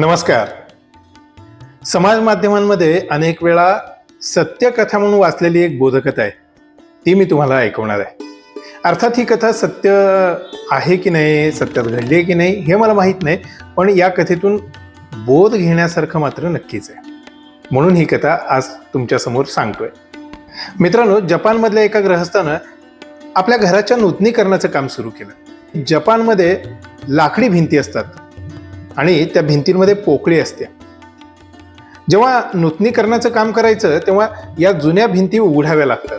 नमस्कार. समाज माध्यमांमध्ये अनेक वेळा सत्यकथा म्हणून वाचलेली एक बोधकथा आहे. ती मी तुम्हाला ऐकवणार आहे. अर्थात ही कथा सत्य आहे की नाही सत्यात घडली आहे की नाही हे मला माहीत नाही पण या कथेतून बोध घेण्यासारखं मात्र नक्कीच आहे. म्हणून ही कथा आज तुमच्यासमोर सांगतोय. मित्रांनो जपानमधल्या एका ग्रहस्थानं आपल्या घराच्या नूतनीकरणाचं काम सुरू केलं. जपानमध्ये लाकडी भिंती असतात. आणि त्या भिंतींमध्ये पोकळी असते. जेव्हा नूतनीकरणाचं काम करायचं तेव्हा या जुन्या भिंती उघडाव्या लागतात.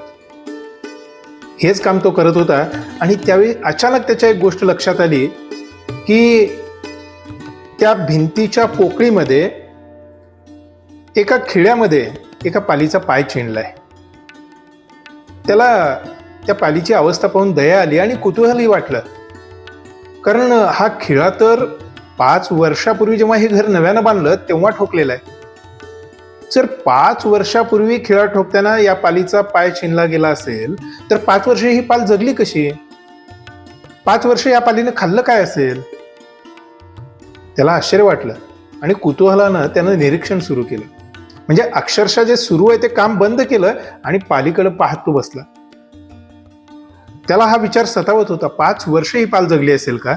हेच काम तो करत होता आणि त्यावेळी अचानक त्याच्या एक गोष्ट लक्षात आली की त्या भिंतीच्या पोकळीमध्ये एका खिळ्यामध्ये एका पालीचा पाय चिणलाय. त्याला त्या पालीची अवस्था पाहून दया आली आणि कुतूहलही वाटलं. कारण हा खिळा तर पाच वर्षापूर्वी जेव्हा हे घर नव्यानं बांधलं तेव्हा ठोकलेलं आहे. जर पाच वर्षापूर्वी खिळा ठोकताना या पालीचा पाय छिनला गेला असेल तर पाच वर्ष ही पाल जगली कशी? पाच वर्ष या पालीनं खाल्लं काय असेल? त्याला आश्चर्य वाटलं आणि कुतूहलानं त्यानं निरीक्षण सुरू केलं. म्हणजे अक्षरशः जे सुरू आहे ते काम बंद केलं आणि पालीकडं पाहत तो बसला. त्याला हा विचार सतावत होता पाच वर्ष ही पाल जगली असेल का?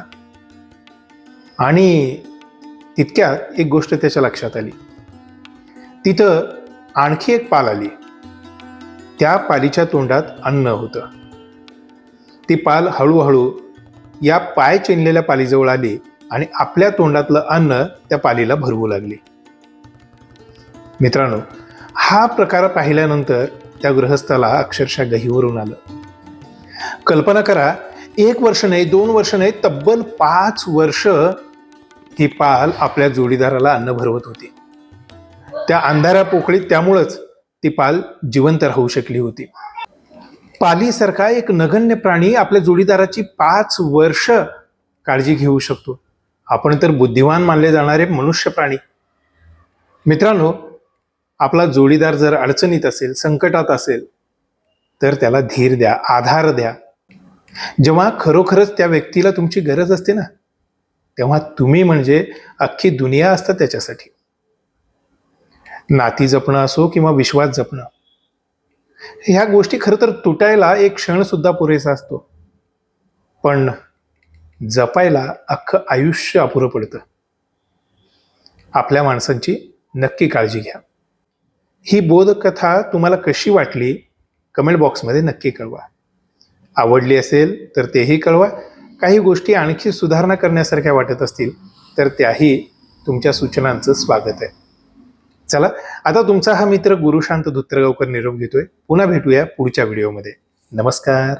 आणि तितक्यात एक गोष्ट त्याच्या लक्षात आली. तिथं आणखी एक पाल आली. त्या पालीच्या तोंडात अन्न होतं. ती पाल हळूहळू या पाय चिनलेल्या पालीजवळ आली आणि आपल्या तोंडातलं अन्न त्या पालीला भरवू लागली. मित्रांनो हा प्रकार पाहिल्यानंतर त्या गृहस्थाला अक्षरशः गहीवरून आलं. कल्पना करा एक वर्ष नाही दोन वर्ष नाही तब्बल पाच वर्ष ती पाल आपल्या जोडीदाराला अन्न भरवत होती. त्या अंधाऱ्या पोकळीत त्यामुळंच ती पाल जिवंत राहू शकली होती. पालीसारखा एक नगण्य प्राणी आपल्या जोडीदाराची पाच वर्ष काळजी घेऊ शकतो. आपण तर बुद्धिवान मानले जाणारे मनुष्य प्राणी. मित्रांनो आपला जोडीदार जर अडचणीत असेल संकटात असेल तर त्याला धीर द्या आधार द्या. जेव्हा खरोखरच त्या व्यक्तीला तुमची गरज असते ना तेव्हा तुम्ही म्हणजे अख्खी दुनिया असतं त्याच्यासाठी. नाती जपणं असो किंवा विश्वास जपणं. ह्या गोष्टी खरं तर तुटायला एक क्षण सुद्धा पुरेसा असतो. पण जपायला अख्खं आयुष्य अपुरं पडतं. आपल्या माणसांची नक्की काळजी घ्या. ही बोधकथा तुम्हाला कशी वाटली? कमेंट बॉक्समध्ये नक्की कळवा. आवडली असेल तर तेही कळवा. काही गोष्टी आणखी सुधारणा करण्यासारख्या वाटत असतील तर त्याही तुमच्या सूचनांचं स्वागत आहे. चला आता तुमचा हा मित्र गुरुशांत धुत्रगावकर निरोप घेतोय. पुन्हा भेटूया पुढच्या व्हिडिओमध्ये. नमस्कार.